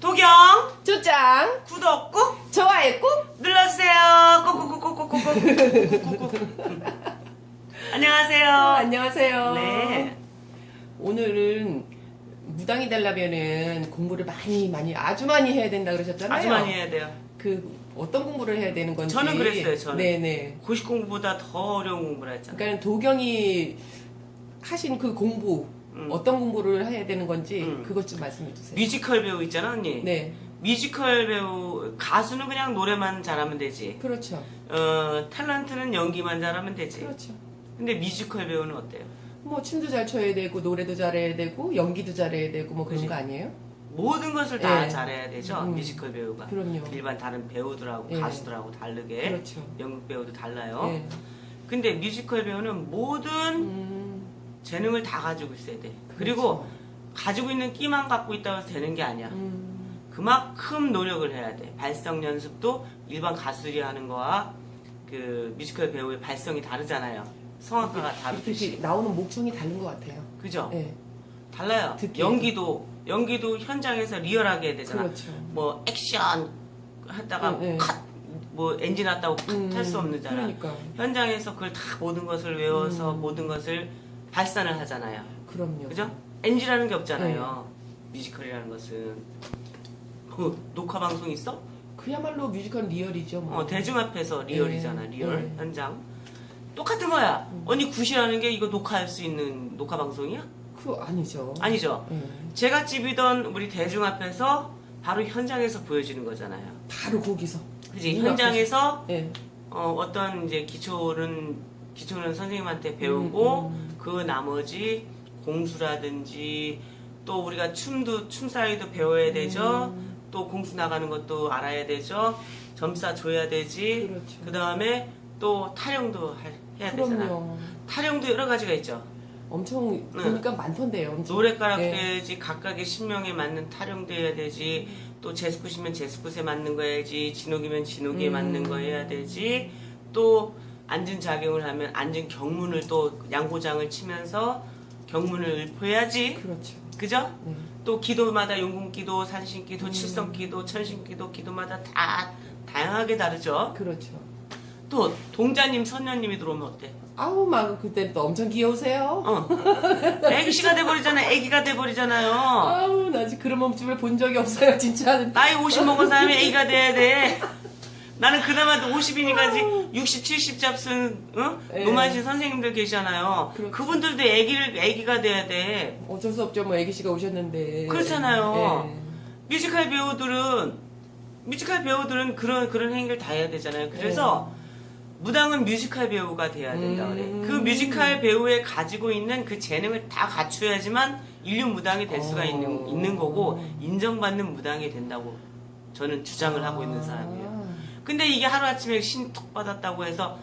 도경 초장 구독 꾹 좋아요 꾹 눌러주세요. 꾹꾹꾹꾹꾹꾹꾹꾹꾹꾹. 안녕하세요. 안녕하세요 네. 오늘은 무당이 되려면은 공부를 많이 많이 아주 많이 해야 된다 그러셨잖아요 아주 많이 해야 돼요. 그 어떤 공부를 해야 되는 건지 저는 그랬어요, 저는. 네네 고시 공부보다 더 어려운 공부를 했잖아요. 그러니까 도경이 하신 그 공부 음. 어떤 공부를 해야 되는 건지 음. 그것 좀 말씀해 주세요 뮤지컬 배우 있잖아 언니. 네 뮤지컬 배우 가수는 그냥 노래만 잘하면 되지. 그렇죠 어 탤런트는 연기만 잘하면 되지. 그렇죠 근데 뮤지컬 배우는 어때요? 뭐 춤도 잘 춰야 되고 노래도 잘해야 되고 연기도 잘해야 되고 뭐 그런 그지. 거 아니에요? 모든 것을 다 네. 잘해야 되죠. 음. 뮤지컬 배우가. 그럼요. 일반 다른 배우들하고 네. 가수들하고 다르게 그렇죠. 연극 배우도 달라요. 네. 근데 뮤지컬 배우는 모든 음, 재능을 다 가지고 있어야 돼. 그리고 가지고 있는 끼만 갖고 있다고 해서 되는 게 아니야. 음, 그만큼 노력을 해야 돼. 발성 연습도 일반 가수들이 하는 거와 그 뮤지컬 배우의 발성이 다르잖아요. 성악가가 다르듯이. 나오는 목청이 다른 것 같아요. 그죠? 네, 달라요. 연기도 연기도 현장에서 리얼하게 해야 되잖아. 그렇죠. 뭐 액션 했다가 네, 네. 컷, 뭐 엔진 왔다고 음, 컷할수 없는잖아. 그러니까 현장에서 그걸 다 모든 것을 외워서 음. 모든 것을 발산을 하잖아요. 그럼요. 그죠? NG라는 게 없잖아요. 뮤지컬이라는 것은. 뭐, 녹화 방송 있어? 그야말로 뮤지컬 리얼이죠. 뭐. 어, 대중 앞에서 리얼이잖아, 네, 리얼, 네. 현장. 똑같은 거야. 언니 굿이라는 게 이거 녹화할 수 있는 녹화 방송이야? 그 아니죠. 아니죠. 네. 제가 집이던 우리 대중 앞에서 바로 현장에서 보여지는 거잖아요. 바로 거기서. 그지? 눈 현장에서 네. 어, 어떤 이제 기초는 기초는 선생님한테 배우고 음, 그 나머지 공수라든지 또 우리가 춤도 춤 사이도 배워야 되죠. 음. 또 공수 나가는 것도 알아야 되죠. 점사 줘야 되지. 그렇죠. 그 다음에 또 타령도 할- 해야 되잖아. 그럼요. 타령도 여러 가지가 있죠. 엄청 보니까 많던데요. 엄청. 노래가락 네. 돼야지 각각의 신명에 맞는 타령도 해야 되지 또 제스쿠시면 제스쿠스에 맞는 거 해야지 진옥이면 진옥에 음. 맞는 거 해야 되지 또 앉은 작용을 하면 앉은 경문을 또 양고장을 치면서 경문을 읊어야지 그렇죠. 그죠? 네. 또 기도마다 용궁기도, 산신기도, 칠성기도, 천신기도 기도마다 다 다양하게 다르죠. 그렇죠. 또 동자님, 선녀님이 들어오면 어때? 아우 막 그때 또 엄청 귀여우세요. 어. 애기씨가 돼버리잖아. 애기가 돼버리잖아요. 아우 나 아직 그런 몸집을 본 적이 없어요 진짜. 나이 50 먹은 사람이 애기가 돼야 돼. 나는 그나마 50이니까 60, 70 잡순 어? 네. 노만신 선생님들 계시잖아요. 그렇죠. 그분들도 애기를 애기가 돼야 돼. 어쩔 수 없죠. 뭐 애기 씨가 오셨는데. 그렇잖아요. 네. 뮤지컬 배우들은 뮤지컬 배우들은 그런 그런 행위를 다 해야 되잖아요. 그래서 무당은 뮤지컬 배우가 돼야 된다 그래. 음. 그 뮤지컬 배우에 가지고 있는 그 재능을 다 갖춰야지만 인류 무당이 될 수가 어. 있는 있는 거고 인정받는 무당이 된다고 저는 주장을 하고 있는 사람이에요. 아. 근데 이게 하루아침에 신톡 받았다고 해서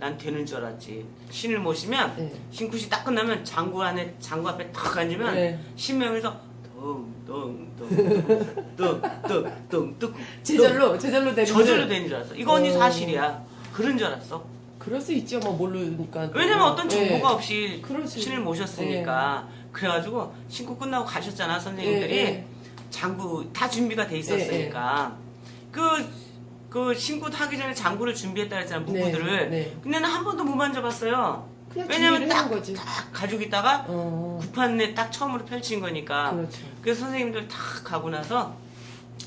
난 되는 줄 알았지. 신을 모시면 네. 신굿이 딱 끝나면 장구 안에 장구 앞에 탁 앉으면 네. 신명에서 덩덩덩덩덩덩덩 제절로 제절로 되는. 저절로 줄- 되는 줄 알았어. 이거 언니 어. 사실이야. 그런 줄 알았어. 그럴 수 있죠. 뭐 모르니까. 왜냐면 어떤 네. 정보가 없이 그렇지. 신을 모셨으니까. 그래가지고 신고 끝나고 가셨잖아 선생님들이 네, 네. 장구 다 준비가 돼 있었으니까 그. 그 신고 하기 전에 장구를 준비했다 했잖아 무구들을 네, 네. 근데 난 한 번도 못 만져봤어요 그냥 왜냐면 딱, 거지. 딱 가지고 있다가 어. 구판에 딱 처음으로 펼친 거니까 그렇죠. 그래서 선생님들 다 가고 나서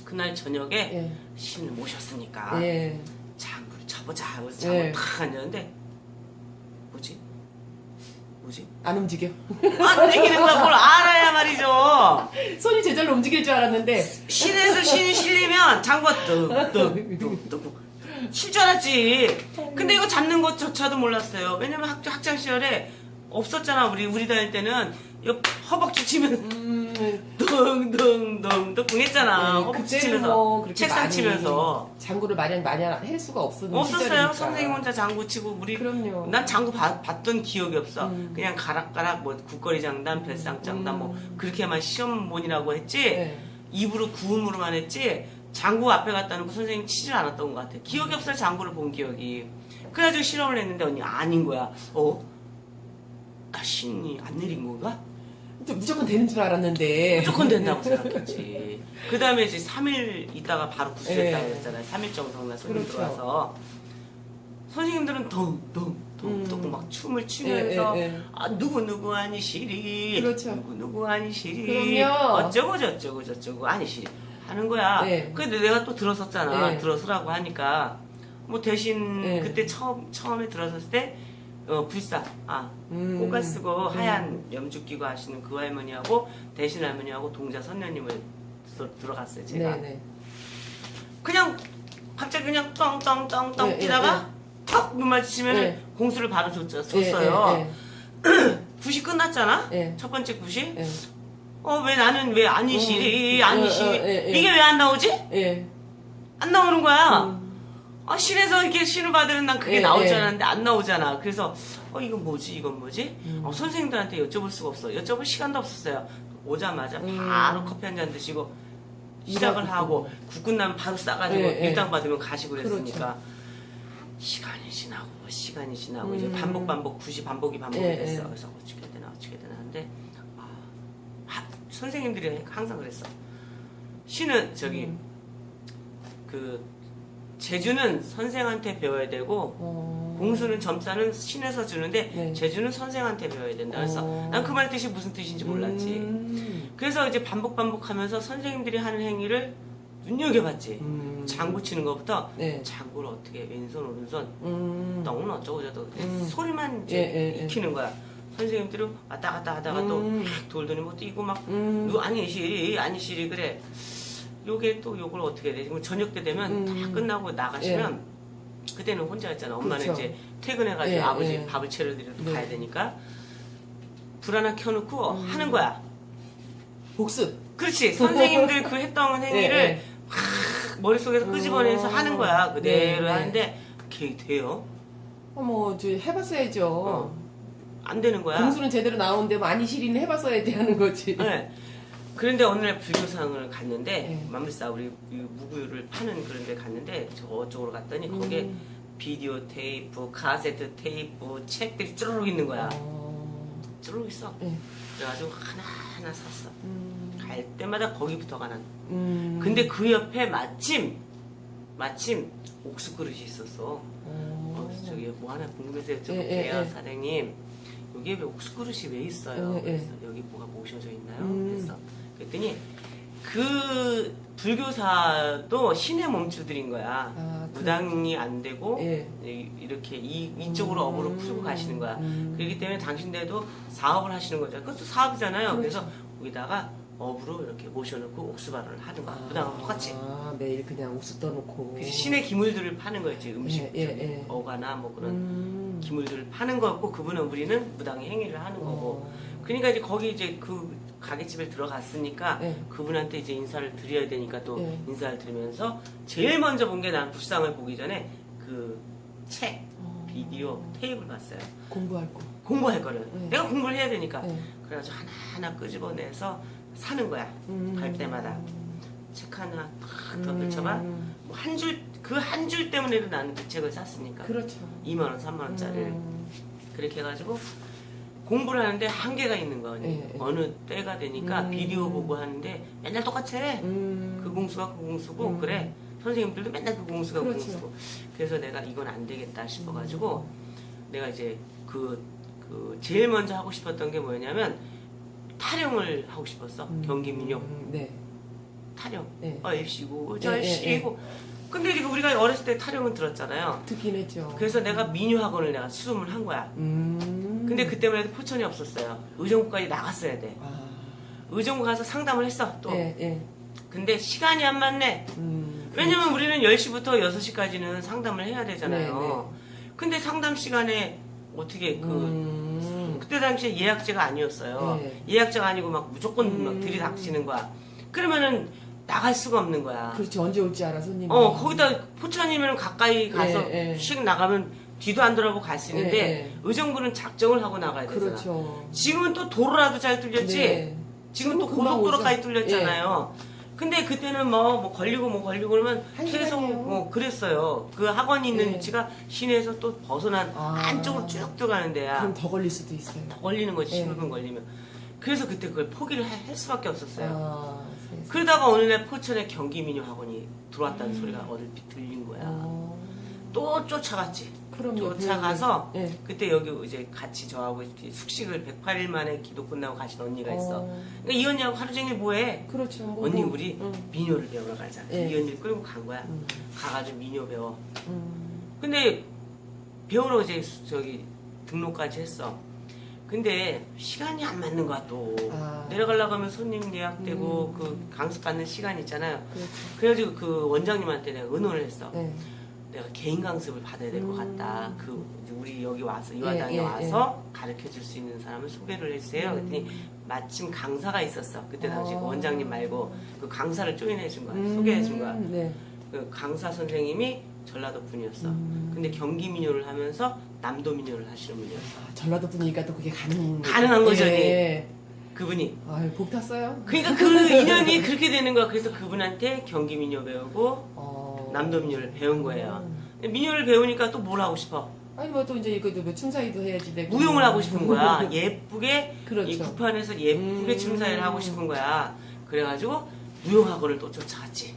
그날 저녁에 예. 신을 모셨으니까 예. 장구를 쳐보자 하고 장구를 네. 탁 앉았는데? 뭐지? 안 움직여. 안 움직이는 걸뭘 알아야 말이죠 손이 제절로 움직일 줄 알았는데. 신에서 신이 실리면 장구가 뚝뚝뚝뚝 칠줄 알았지 근데 이거 잡는 것조차도 몰랐어요 왜냐면 학, 학창 시절에 없었잖아 우리 우리 다닐 때는 허벅지 치면 음. 둥둥둥둥 했잖아 네, 허벅지 그때는 치면서 뭐 책상 치면서 장구를 많이 많이 할 수가 없었는 없었어요. 선생님 혼자 장구 치고 우리 그럼요. 난 장구 봤, 봤던 기억이 없어 음. 그냥 가락가락 뭐 국거리 장단 별상 장단 뭐 음. 그렇게만 시험본이라고 했지 네. 입으로 구음으로만 했지 장구 앞에 갖다 놓고 선생님 치질 않았던 것 같아 기억이 없어요 장구를 본 기억이 그래가지고 실험을 했는데 언니 아닌 거야 어? 아 신이 안 내린 건가? 또 무조건 되는 줄 알았는데. 무조건 된다고 생각했지. 그 다음에 이제 3일 있다가 바로 구수했다고 예. 했잖아요. 3일 정상나 손님 그렇죠. 들어와서. 선생님들은 덩덩덩덩 음. 막 춤을 추면서 예, 예, 예. 아 누구 누구 아니시리 그렇죠. 누구 누구 아니시리 그럼요. 어쩌고 저쩌고 저쩌고 아니시리 하는 거야. 네. 근데 내가 또 들었었잖아. 네. 들어서라고 하니까 뭐 대신 네. 그때 처음 처음에 들어섰을 때 어, 불사 아 음. 꽃가 쓰고 음. 하얀 염주 끼고 하시는 그 할머니하고 대신 할머니하고 동자 선녀님을 들- 들어갔어요 제가 네네. 그냥 갑자기 그냥 떵떵떵떵 네, 뛰다가 턱 눈 마주치면 은 네. 공수를 바로 줬, 예, 줬어요 예, 굿이 끝났잖아 예. 첫 번째 굿이 예, 어왜 나는 왜 아니시리 음, 아니시 어, 어, 예, 예. 이게 왜 안 나오지 예. 안 나오는 거야 음. 아, 실에서 이렇게 신을 받으면 난 그게 예, 줄 예. 알았는데 안 나오잖아. 그래서, 어, 이건 뭐지? 이건 뭐지? 음. 어, 선생님들한테 여쭤볼 수가 없어. 여쭤볼 시간도 없었어요. 오자마자 음. 바로 커피 한 잔 드시고, 시작을 하고, 국군 나면 바로 싸가지고 예, 예. 일당 받으면 가시고 그랬으니까. 그렇죠. 시간이 지나고, 시간이 지나고, 음. 이제 반복, 반복, 굳이 반복이 반복이 예, 됐어. 예. 그래서 어떻게 되나, 어떻게 되나 하는데, 아, 하- 선생님들이 항상 그랬어. 신은 저기, 음. 그, 제주는 선생한테 배워야 되고, 어. 공수는 점사는 신에서 주는데 네. 제주는 선생한테 배워야 된다. 그래서 어. 난그 말 뜻이 무슨 뜻인지 몰랐지. 음. 그래서 이제 반복 반복하면서 선생님들이 하는 행위를 눈여겨봤지. 음. 장구 치는 것부터 네. 장구를 어떻게 왼손 오른손 음. 덩은 어쩌고 저쩌고 음. 소리만 이제 예, 예, 예. 익히는 거야. 선생님들은 왔다 갔다 하다가 또 음. 막 돌더니 뭐 뛰고 막 음. 누 아니시리 아니시리 그래. 요게 또 요걸 어떻게 해야 되지? 그럼 저녁 때 되면 다 음. 끝나고 나가시면 그때는 혼자였잖아. 엄마는 그렇죠. 이제 퇴근해가지고 예, 아버지 예. 밥을 차려드리러 또 네. 가야 되니까 불 하나 켜놓고 음. 하는 거야. 복습. 그렇지. 선생님들 그 했던 행위를 예, 예. 막 머릿속에서 끄집어내서 음. 하는 거야. 그대로 네, 네. 하는데 그게 돼요? 어머, 저 해봤어야죠. 어. 안 되는 거야. 공수는 제대로 나오는데 많이 시리는 해봤어야 돼 하는 거지. 네. 그런데 어느 날 불교상을 갔는데 네. 만물사 우리 이 무구유를 파는 그런 데 갔는데 저쪽으로 갔더니 거기에 음. 비디오 테이프, 카세트 테이프, 책들이 쭈르륵 있는 거야. 어. 쭈르륵 있어. 예. 그래가지고 하나하나 샀어. 음. 갈 때마다 거기부터가 난. 음. 근데 그 옆에 마침 마침 옥수 그릇이 있었어. 어. 어, 저기 뭐 하나 궁금해서 여쭤볼게요, 예, 예, 예. 사장님. 여기에 왜 옥수 그릇이 왜 있어요? 예, 예. 그래서 여기 뭐가 모셔져 있나요? 음. 그래서 그랬더니 그 불교사도 신의 몸주들인 거야. 아, 그- 무당이 안 되고 예. 이- 이렇게 이, 이쪽으로 업으로 풀고 가시는 거야. 음. 그렇기 때문에 당신들도 사업을 하시는 거죠. 그것도 사업이잖아요. 그렇죠. 그래서 거기다가 업으로 이렇게 모셔놓고 옥수 발언을 하는 거야. 무당하고 똑같이. 아, 매일 그냥 옥수 떠놓고. 그래서 신의 기물들을 파는 거였지. 음식, 예, 예, 예. 어가나 뭐 그런 음. 기물들을 파는 거였고 그분은 우리는 무당의 행위를 하는 거고. 어. 그러니까 이제 거기 이제 그 가게집에 들어갔으니까 네. 그분한테 이제 인사를 드려야 되니까 또 네. 인사를 드리면서 제일 먼저 본 게 난 불상을 보기 전에 그 책, 어. 비디오, 테이블 봤어요. 공부할 거. 공부할 거를. 네. 내가 공부를 해야 되니까. 네. 그래가지고 하나하나 끄집어내서 사는 거야. 음. 갈 때마다. 책 하나 탁더 음. 펼쳐봐. 뭐한 줄, 그 한 줄 때문에도 나는 그 책을 샀으니까. 그렇죠. 2만원, 3만원짜리를. 음. 그렇게 해가지고 공부를 하는데 한계가 있는 거니. 예, 예. 어느 때가 되니까 음. 비디오 보고 하는데 맨날 똑같이 해. 음. 그 공수가 그 공수고 음. 그래. 선생님들도 맨날 그 공수가 그 그렇죠. 공수고. 그래서 내가 이건 안 되겠다 싶어가지고 내가 이제 그, 그 제일 먼저 하고 싶었던 게 뭐였냐면 타령을 하고 싶었어. 음. 경기 민요 음. 네. 타령. 네. 얼씨고 예, 절씨고. 근데 이거 우리가 어렸을 때 타령은 들었잖아요. 듣긴 했죠. 그래서 내가 민요 학원을 내가 수음을 한 거야. 음. 근데 그때만 해도 포천이 없었어요. 의정부까지 나갔어야 돼. 아. 의정부 가서 상담을 했어, 또. 예, 예. 근데 시간이 안 맞네. 음. 왜냐면 우리는 10시부터 6시까지는 상담을 해야 되잖아요. 네, 네. 근데 상담 시간에 어떻게 그, 음. 그때 당시에 예약제가 아니었어요. 네. 예약제가 아니고 막 무조건 음. 막 들이닥치는 거야. 그러면은 나갈 수가 없는 거야. 그렇지 언제 올지 알아 손님. 어, 거기다 포천이면 가까이 가서 예, 예. 씩 나가면 뒤도 안 돌아보고 갈 수 있는데 예, 예. 의정부는 작정을 하고 나가야 되잖아. 그렇죠. 지금은 또 도로라도 잘 뚫렸지. 네. 지금 또 고속도로까지 오죠. 예. 뚫렸잖아요. 근데 그때는 뭐, 뭐 걸리고 뭐 걸리고 그러면 한 계속 시간이요. 뭐 그랬어요. 그 학원이 있는 예. 위치가 시내에서 또 벗어난 아. 안쪽으로 쭉 들어가는 데야. 그럼 더 걸릴 수도 있어요. 더 걸리는 거지 예. 신호등 걸리면. 그래서 그때 그걸 포기를 할, 할 수밖에 없었어요. 아, 세상에. 그러다가 어느 날 포천에 경기민요 학원이 들어왔다는 소리가 얼핏 들린 거야. 어, 또 쫓아갔지. 그럼요. 쫓아가서 예. 그때 여기 이제 같이 저하고 숙식을 108일 만에 기도 끝나고 가신 언니가 있어. 어, 그러니까 이 언니하고 하루 종일 뭐해? 그렇죠. 뭐, 언니 뭐, 우리 응. 민요를 배우러 가자. 예. 이 언니를 끌고 간 거야. 음, 가가지고 민요 배워. 음, 근데 배우러 이제 저기 등록까지 했어. 근데 시간이 안 맞는 거야 또. 아. 내려가려고 하면 손님 예약되고 음. 그 강습 받는 시간 있잖아요. 그렇죠. 그래가지고 그 원장님한테 내가 의논을 했어. 네. 내가 개인 강습을 받아야 될것 음. 같다. 그 이제 우리 여기 와서 예, 이화당에 예, 와서 가르쳐 줄 수 있는 사람을 소개를 했어요. 음. 그랬더니 마침 강사가 있었어. 그때 당시 그 어. 원장님 말고 그 강사를 조인해 준 거야. 소개해 준 거야. 음, 네. 그 강사 선생님이 전라도 분이었어. 음. 근데 경기 민요를 하면서 남도 민요를 하시는 분이었어. 아, 전라도 분이니까 또 그게 가능. 가능한 거죠, 예. 그분이. 아유, 복 탔어요. 그러니까 그 인연이 그렇게 되는 거야. 그래서 그분한테 경기 민요 배우고 어. 남도 민요를 배운 거예요. 음. 민요를 배우니까 또 뭘 하고 싶어? 아니 뭐 또 이제 이거 뭐 춤사위도 해야지 되고. 무용을 하고 싶은 거야. 예쁘게 그렇죠. 이 구판에서 예쁘게 음. 춤사위를 하고 싶은 거야. 그래가지고 무용학원을 또 쫓아갔지.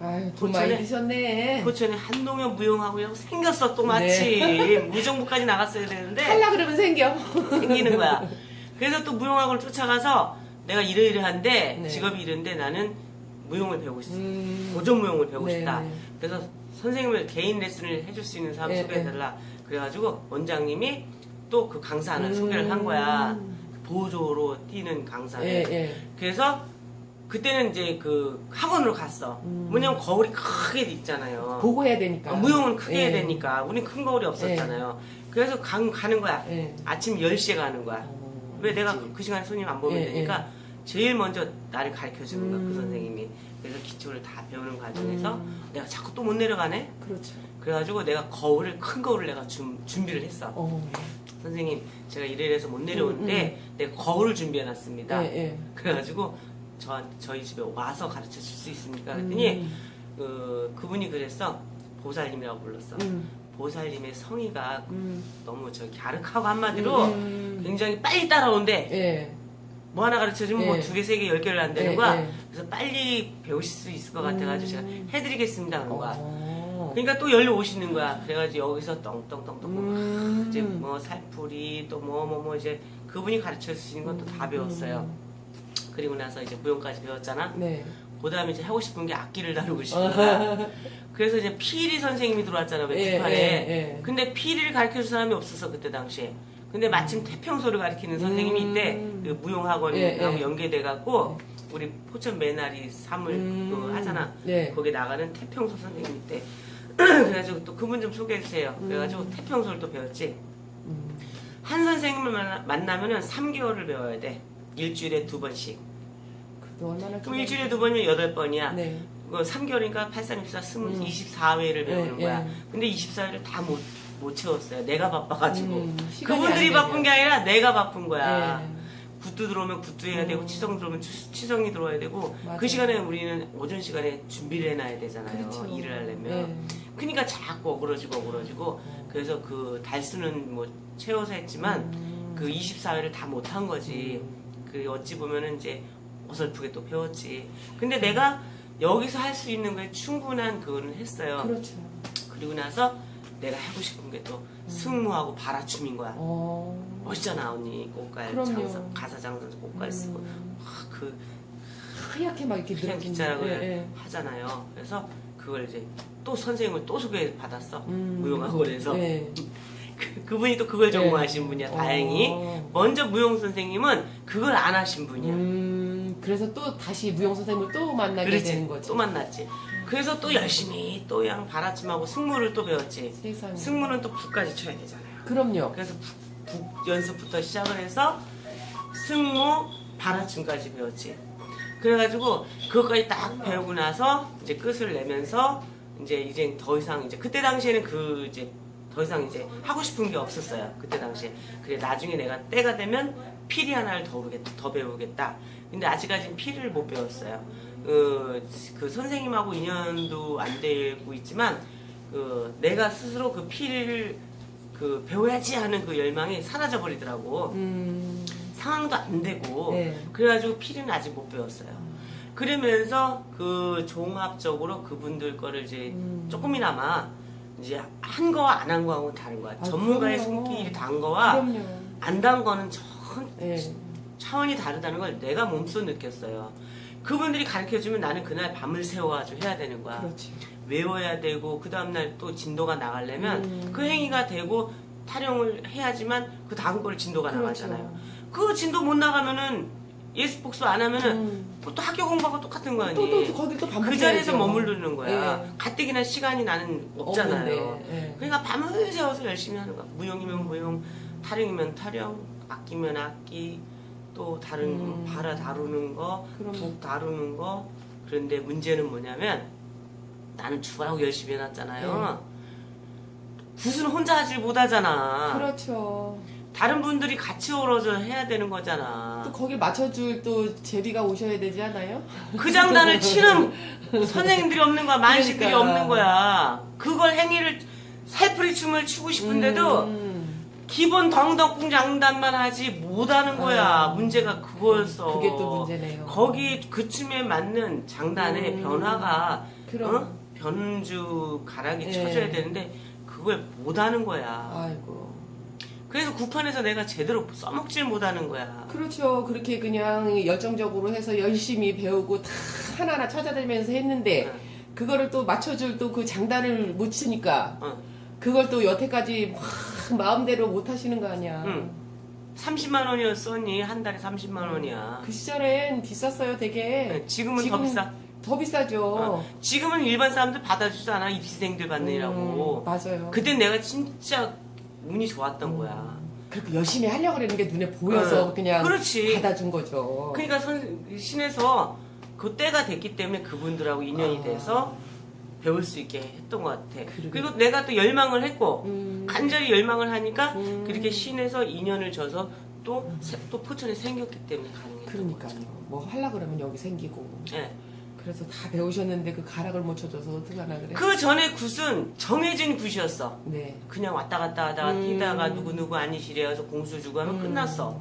아유, 돈 많이 드셨네. 포천에 한동현 무용학원이라고 생겼어 또 마치 무정부까지 나갔어야 되는데 할라 그러면 생겨. 생기는 거야. 그래서 또 무용학원을 쫓아가서 내가 이러이러한데 네. 직업이 이런데 나는 무용을 배우고 싶어. 음. 고전 무용을 배우고 네, 싶다. 네. 그래서 선생님을 개인 레슨을 해줄 수 있는 사람 네, 소개해달라. 그래가지고 원장님이 또 그 강사 하나 음. 소개를 한 거야. 보조로 뛰는 강사를. 예, 예. 그래서 그때는 이제 그 학원으로 갔어. 음. 뭐냐면 거울이 크게 있잖아요. 보고 해야 되니까. 어, 무용은 크게 해야 예. 되니까. 우린 큰 거울이 없었잖아요. 그래서 가, 가는 거야. 예. 아침 10시에 가는 거야. 어, 왜 내가. 그, 그 시간에 손님 안 보면 예, 되니까 제일 먼저 나를 가르쳐 주는 거야, 그 음. 선생님이. 그래서 기초를 다 배우는 과정에서 음. 내가 자꾸 또 못 내려가네? 그렇죠. 그래가지고 내가 거울을, 큰 거울을 내가 준, 준비를 했어. 어. 선생님, 제가 이래서 못 내려오는데 내가 거울을 준비해 놨습니다. 예, 예. 그래가지고 저, 저희 집에 와서 가르쳐 줄 수 있습니까? 그랬더니 음. 그, 그분이 그랬어. 보살님이라고 불렀어. 음. 보살님의 성의가 음. 너무 저기 갸륵하고 한마디로 음. 굉장히 빨리 따라온대. 예. 뭐 하나 가르쳐주면 뭐 예. 두 개, 세 개, 열 개를 안 되는 예, 거야. 예. 그래서 빨리 배우실 수 있을 것 같아가지고 제가 음. 해드리겠습니다. 하는 거야. 어. 그러니까 또 열려 오시는 거야. 그래가지고 여기서 떵떵떵떵 음. 이제 뭐 살풀이 또뭐뭐 뭐 이제 그분이 가르쳐 주시는 것도 다 배웠어요. 그리고 나서 이제 무용까지 배웠잖아. 네. 그 다음에 이제 하고 싶은 게 악기를 다루고 싶은 거야. 그래서 이제 피리 선생님이 들어왔잖아, 예, 웨트판에. 예, 예. 근데 피리를 가르쳐 줄 사람이 없었어, 그때 당시에. 근데 마침 태평소를 가르치는 선생님이 음. 있대. 그 무용학원하고 예, 예. 연계돼 갖고, 우리 포천 매나리 사물 음. 그 하잖아. 네. 거기 나가는 태평소 선생님이 있대. 그래가지고 또 그분 좀 소개해 주세요. 그래가지고 태평소를 또 배웠지. 음. 한 선생님을 만나, 만나면은 3개월을 배워야 돼. 일주일에 두 번씩. 얼마나 그럼 일주일에 두 번이면 여덟 번이야. 네. 그 3개월이니까 8364 스물 음. 24회를 배우는 예, 거야. 예. 근데 24회를 다 못 못 채웠어요. 내가 바빠가지고. 음, 그분들이 안 바쁜 게 아니라 내가 바쁜 거야. 예. 굿도 들어오면 굿도 해야 되고 음. 치성 들어오면 추- 치성이 들어와야 되고 맞아요. 그 시간에 우리는 오전 시간에 준비를 해놔야 되잖아요. 그렇죠. 일을 하려면. 네. 그러니까 자꾸 어그러지고 어그러지고 그래서 그 달수는 뭐 채워서 했지만 음. 그 24회를 다 못한 거지. 그 어찌 보면은 이제 어설프게 또 배웠지. 근데 내가 여기서 할 수 있는 거에 충분한 그거는 했어요. 그렇죠. 그리고 나서 내가 하고 싶은 게 또 승무하고 바라춤인 거야. 어. 멋있잖아 언니 꽃갈 그럼요. 장사 가사 장사 꽃갈 쓰고 음. 와, 그 하얗게 막 이렇게 그냥 기자라고 예, 예. 하잖아요. 그래서 그걸 이제 또 선생님을 또 소개 받았어 음. 무용학원에서 네. 그, 그분이 또 그걸 전공하신 분이야 다행히 어. 먼저 무용 선생님은 그걸 안 하신 분이야. 음, 그래서 또 다시 무용 선생님을 또 만나게 그렇지. 되는 거지. 또 만났지. 그래서 또 열심히 또 그냥 바라춤하고 승무를 또 배웠지. 세상에. 승무는 또 북까지 쳐야 되잖아요. 그럼요. 그래서 북, 북 연습부터 시작을 해서 승무 바라춤까지 배웠지. 그래가지고 그것까지 딱 배우고 나서 이제 끝을 내면서 이제 이제 더 이상 이제 그때 당시에는 그 이제 더 이상 이제 하고 싶은 게 없었어요. 그때 당시에. 그래 나중에 내가 때가 되면 피리 하나를 더 배우겠다. 더 배우겠다. 근데 아직까지는 피리를 못 배웠어요. 그, 그 선생님하고 인연도 안 되고 있지만 그 내가 스스로 그 피리를 그 배워야지 하는 그 열망이 사라져 버리더라고. 음, 상황도 안 되고 네. 그래가지고 필은 아직 못 배웠어요. 그러면서 그 종합적으로 그분들 거를 이제 음. 조금이나마 이제 한 거와 안 한 거하고는 다른 거야. 아, 전문가의 그럼요. 손길이 단 거와. 안 단 거는 전 예. 차원이 다르다는 걸 내가 몸소 느꼈어요. 그분들이 가르쳐 주면 나는 그날 밤을 새워가지고 해야 되는 거야. 그렇지. 외워야 되고 그 다음날 또 진도가 나가려면 음. 그 행위가 되고 타령을 해야지만 그 다음 걸 진도가 그렇죠. 나가잖아요. 그 진도 못 나가면은 예습 복수 안 하면은 음. 또 학교 공부하고 똑같은 거 아니? 또, 또, 또 거기 또 그. 자리에서 머무르는 거야. 예. 가뜩이나 시간이 나는 없잖아요. 없는데, 예. 그러니까 밤을 새워서 열심히 하는 거야. 무용이면 무용, 타령이면 타령, 악기면 악기, 또 다른 음. 바라 다루는 거, 그럼. 곡 다루는 거. 그런데 문제는 뭐냐면 나는 주라고 열심히 해놨잖아요. 굿은 혼자 하질 못하잖아. 그렇죠. 다른 분들이 같이 어우러져 해야 되는 거잖아. 또 거길 맞춰줄 또 제비가 오셔야 되지 않아요? 그 장단을 치는 선생님들이 없는 거야. 만식들이 그러니까. 없는 거야. 그걸 행위를 살풀이 춤을 추고 싶은데도 음. 기본 덩덕궁 장단만 하지 못하는 거야. 아. 문제가 그거였어. 그게 또 문제네요. 거기 그 춤에 맞는 장단의 음. 변화가 그럼. 어? 변주 가락이 예. 쳐져야 되는데 그걸 못하는 거야. 아이고. 그래서 구판에서 내가 제대로 써먹질 못하는 거야. 그렇죠. 그렇게 그냥 열정적으로 해서 열심히 배우고 다 하나하나 찾아다니면서 했는데 그거를 또 맞춰줄 또 그 장단을 못 치니까 어. 그걸 또 여태까지 막 마음대로 못 하시는 거 아니야. 응. 30만 원이었었니? 한 달에 30만 원이야. 그 시절엔 비쌌어요, 되게. 네, 지금은 더 비싸. 더 비싸죠. 어. 지금은 일반 사람들 받아주지 않아 입시생들 받느라고. 음, 맞아요. 그때 내가 진짜 운이 좋았던 거야. 그렇게 열심히 하려고 그러는 게 눈에 보여서 어, 그냥 그렇지. 받아준 거죠. 그러니까 선, 신에서 그 때가 됐기 때문에 그분들하고 인연이 아. 돼서 배울 수 있게 했던 것 같아. 그러게. 그리고 내가 또 열망을 했고 음. 간절히 열망을 하니까 음. 그렇게 신에서 인연을 줘서 또, 세- 또 포천에 생겼기 때문에 가능했던 그러니까요. 거죠. 뭐 하려 그러면 여기 생기고. 예. 그래서 다 배우셨는데 그 가락을 못 쳐줘서 어떡하나 그래. 그 전에 굿은 정해진 굿이었어. 네. 그냥 왔다 갔다 하다가 음. 뛰다가 누구누구 아니시래 해서 공수 주고 하면 음. 끝났어.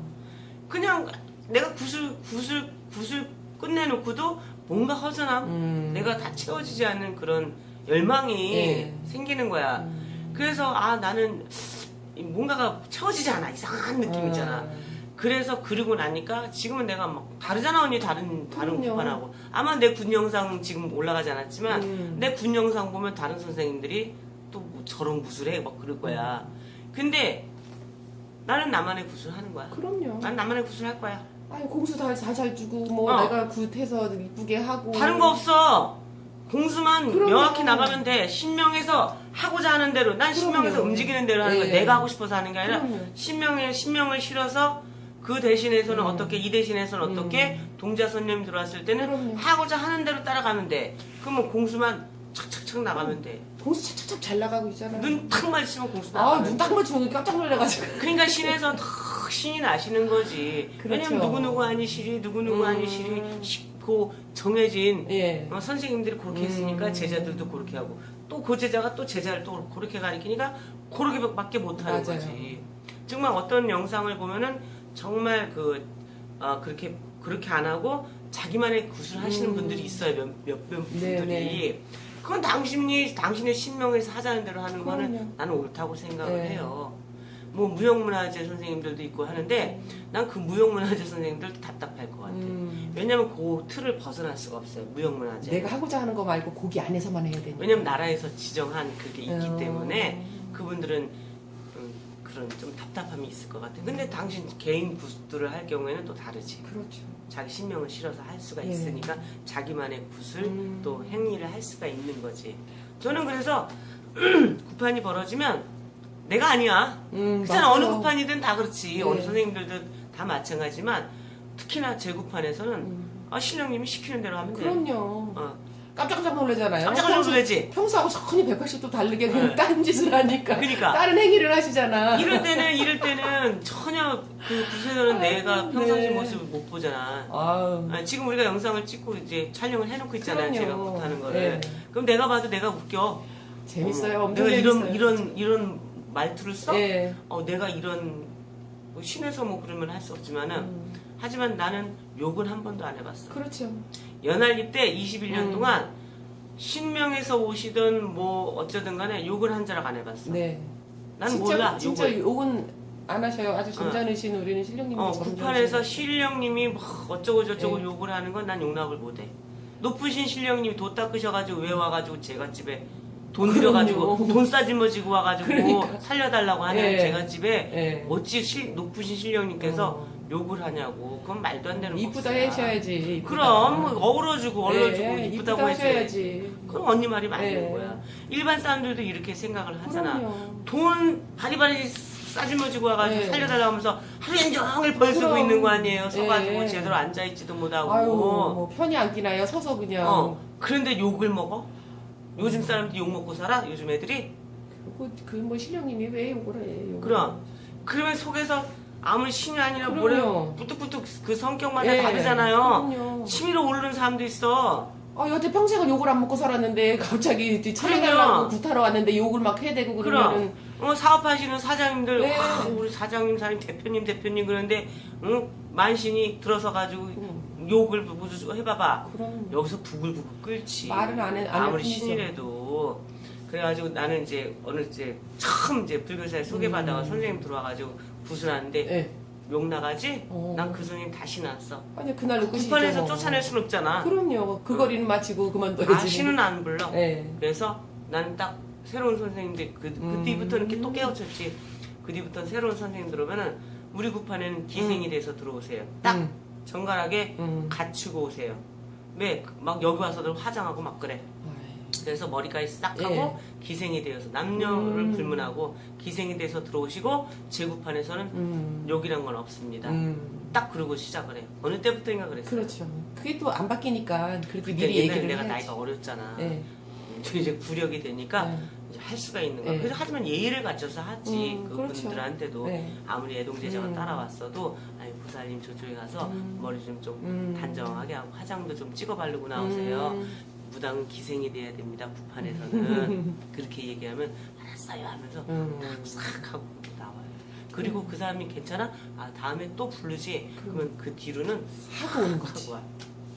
그냥 내가 굿을, 굿을, 굿을 끝내놓고도 뭔가 허전함? 음. 내가 다 채워지지 않는 그런 열망이 예. 생기는 거야. 음. 그래서 아 나는 뭔가가 채워지지 않아 이상한 느낌 있잖아. 음. 그래서 그러고 나니까 지금은 내가 막 다르잖아 언니 다른 다른. 구판하고 아마 내 군 영상 지금 올라가지 않았지만 음. 내군 영상 보면 다른 선생님들이 또 뭐 저런 구슬 해 막 그럴 거야. 근데 나는 나만의 구슬 하는 거야. 그럼요. 난 나만의 구슬 할 거야. 아유 공수 다잘 주고 뭐 어. 내가 굿해서 이쁘게 하고 다른 거 없어. 공수만 그럼요. 명확히 나가면 돼. 신명에서 하고자 하는 대로, 난 신명에서 그럼요. 움직이는 대로 하는 거야. 예. 내가 하고 싶어서 하는 게 아니라 그럼요. 신명에 신명을 실어서 그 대신에서는 음. 어떻게 이 대신에서는 어떻게 동자 손님 들어왔을 때는 그럼요. 하고자 하는 대로 따라가면 돼. 그러면 공수만 착착착 나가면 돼. 공수 착착착 잘 나가고 있잖아요. 눈탁 마주치면 공수 나가. 아눈 딱 맞추면 깜짝 놀래가지고. 그러니까 신에서 탁 신이 나시는 거지. 그렇죠. 왜냐면 누구 누구 아니시리 누구 누구 음. 아니시리 고 정해진 예. 어, 선생님들이 그렇게 했으니까 음. 제자들도 그렇게 하고 또 그 제자가 또 제자를 또 그렇게 가르치니까 그렇게밖에 못하는 맞아요. 거지. 정말 어떤 영상을 보면은 정말 그 어, 그렇게 그렇게 안 하고 자기만의 굿을 하시는 음. 분들이 있어요. 몇, 몇몇 네, 분들이. 네. 그건 당신이 당신의 신명에서 하자는 대로 하는 거는 그럼요. 나는 옳다고 생각을 네. 해요. 뭐 무형문화재 선생님들도 있고 하는데 난 그 무형문화재 선생님들 답답할 것 같아. 음. 왜냐면 그 틀을 벗어날 수가 없어요. 무형문화재. 내가 하고자 하는 거 말고 고기 안에서만 해야 되니까. 왜냐면 나라에서 지정한 그게 있기 어. 때문에 그분들은 음, 그런 좀 답답함이 있을 것 같아요. 근데 당신 개인 굿들을 할 경우에는 또 다르지. 그렇죠. 자기 신명을 실어서 할 수가 예. 있으니까 자기만의 굿을 음. 또 행위를 할 수가 있는 거지. 저는 그래서 구판이 벌어지면 내가 아니야. 음, 맞아요. 어느 구판이든 다 그렇지. 네. 어느 선생님들도 다 마찬가지만 특히나 제 구판에서는 음. 아 신령님이 시키는 대로 하면 돼. 그럼요. 어. 깜짝깜짝 놀라잖아요. 깜짝 평소- 놀라지. 평소하고 전혀 180도 다르게 그냥 네. 다른 짓을 하니까. 그러니까. 다른 행위를 하시잖아. 이럴 때는 이럴 때는 전혀 그 구세들은 내가 평상시 네. 모습을 못 보잖아. 아, 지금 우리가 영상을 찍고 이제 촬영을 해놓고 있잖아요. 그럼요. 제가 못하는 거를. 네. 그럼 내가 봐도 내가 웃겨. 재밌어요. 어머, 엄청 내가 재밌어요. 이런 이런 이런 말투를 써? 예. 어, 내가 이런 뭐 신에서 뭐 그러면 할 수 없지만은 음, 하지만 나는 욕은 한 번도 안 해봤어. 그렇죠. 연할립 때 21년 음. 동안 신명에서 오시든 뭐 어쩌든 간에 욕을 한 자락 안 해봤어. 네. 난 진짜, 몰라 진짜 욕을. 욕은 안 하셔요. 아주 점잖으신 우리는 신령님이 어, 북한에서 신령님이 뭐 어쩌고 저쩌고 네. 욕을 하는 건 난 용납을 못해. 높으신 신령님이 도 닦으셔가지고 왜 와가지고 제가 집에 돈 들여가지고. 돈 싸질머지고 와가지고 그러니까. 살려달라고 하냐 예. 제가 집에 예. 어찌 실- 높으신 신령님께서 어. 욕을 하냐고 그건 말도 안 되는 이쁘다. 하셔야지. 이쁘다. 그럼 뭐 어우러지고 얼러주고 예, 이쁘다고 이쁘다. 하셔야지. 그럼 언니 말이 맞는 예. 거야. 일반 사람들도 이렇게 생각을 하잖아. 그럼요. 돈 바리바리 싸질머지고 와가지고 예. 살려달라고 하면서 하루 종일 벌 쓰고 그럼. 있는 거 아니에요. 서가지고 예. 제대로 앉아있지도 못하고. 아유, 뭐 편히 앉기나요? 서서 그냥. 어. 그런데 욕을 먹어? 요즘 사람들이 욕 먹고 살아? 요즘 애들이? 그뭐 신령님이 왜 욕을 해? 욕을. 그럼. 그러면 속에서 아무리 신이 아니라 그럼요. 뭐래 부뚝부뚝 그 성격마다 예, 다르잖아요. 그럼요. 치밀어 오르는 사람도 있어. 아, 여태 평생을 욕을 안 먹고 살았는데 갑자기 그럼요. 구타러 왔는데 욕을 막 해야 되고 그러면은 어, 사업하시는 사장님들, 네. 와, 우리 사장님, 사장님, 대표님, 대표님, 그러는데, 응? 만신이 들어서 가지고 음. 욕을 무슨 해봐봐. 그럼 여기서 부글부글 끓지. 말은 안 해- 안 아무리 해뿐이죠. 신이라도. 그래가지고 나는 이제 어느 이제 처음 이제 불교사에 소개받아가 음. 선생님 들어와가지고 부술하는데 예. 욕 나가지? 어. 난 그 선생님 다시 나왔어. 아니 그날로 끝이죠. 구판에서 뭐. 쫓아낼 순 없잖아. 그럼요. 그 거리는 마치고 그만둬야지. 다시는 안 불러. 예. 그래서 나는 딱 새로운 선생님들 그, 그 음. 뒤부터는 이렇게 또 깨우쳤지 그 뒤부터는 새로운 선생님 들어오면은 우리 구판에는 기생이 돼서 들어오세요 딱 음. 정갈하게 음. 갖추고 오세요 왜 막 여기 와서들 화장하고 막 그래 아이, 그래서 머리까지 싹 예. 하고 기생이 되어서 남녀를 음. 불문하고 기생이 돼서 들어오시고 제 구판에서는 음. 욕이란 건 없습니다 음. 딱 그러고 시작을 해요 어느 때부터인가 그랬어요 그렇죠. 그게 또 안 바뀌니까 그렇게 그때 미리 얘기를 내가 해야지. 나이가 어렸잖아 예. 저 이제 구력이 되니까 네. 이제 할 수가 있는 거야. 네. 그래서 하지만 예의를 갖춰서 하지. 음, 그분들한테도 네. 아무리 애동제자가 음. 따라왔어도 아니 부사님 저쪽에 가서 음. 머리 좀좀 음. 단정하게 하고 화장도 좀 찍어 바르고 나오세요. 음. 무당은 기생이 돼야 됩니다. 부판에서는 그렇게 얘기하면 알았어요 하면서 음. 싹 하고 나와요. 그리고 그 사람이 괜찮아? 아 다음에 또 부르지. 그러면 그 뒤로는 하고 오는 거지. 하고 와.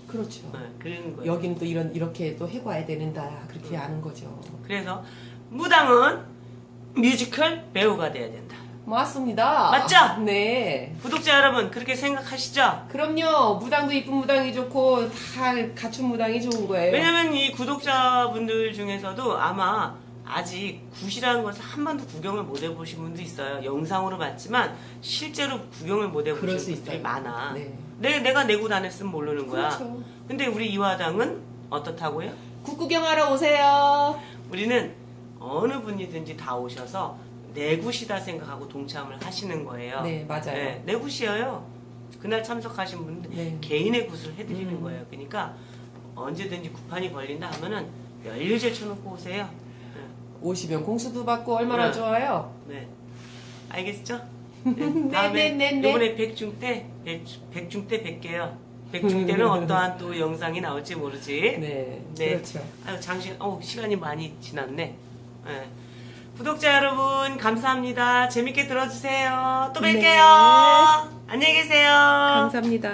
그렇죠. 네, 그런 거예요. 여기는 또 이런 이렇게 또 해봐야 되는다. 그렇게 음. 아는 거죠. 그래서 무당은 뮤지컬 배우가 돼야 된다. 맞습니다. 맞죠? 네. 구독자 여러분 그렇게 생각하시죠? 그럼요. 무당도 이쁜 무당이 좋고 다 갖춘 무당이 좋은 거예요. 왜냐면 이 구독자분들 중에서도 아마 아직 굿이라는 것을 한 번도 구경을 못 해보신 분도 있어요. 영상으로 봤지만 실제로 구경을 못 해보신 분들이 있어요. 많아. 네. 내, 내가 내고 다녔으면 모르는 거야. 그렇죠. 근데 우리 이화당은 어떻다고요? 국구경하러 오세요. 우리는 어느 분이든지 다 오셔서 내굿이다 생각하고 동참을 하시는 거예요. 네, 맞아요. 네, 내굿이에요. 그날 참석하신 분들 네. 개인의 굿을 해드리는 음. 거예요. 그러니까 언제든지 구판이 걸린다 하면은 열일 제 쳐놓고 오세요. 오시면 공수도 받고 얼마나 네. 좋아요. 네, 알겠죠? 네, 네, 다음에 네, 네, 네. 이번에 백중 때 백, 백중 때 뵐게요. 백중 때는 어떠한 또 영상이 나올지 모르지. 네, 네. 그렇죠. 아유, 장신, 어, 시간이 많이 지났네. 예. 구독자 여러분, 감사합니다. 재밌게 들어주세요. 또 뵐게요. 네. 안녕히 계세요. 감사합니다.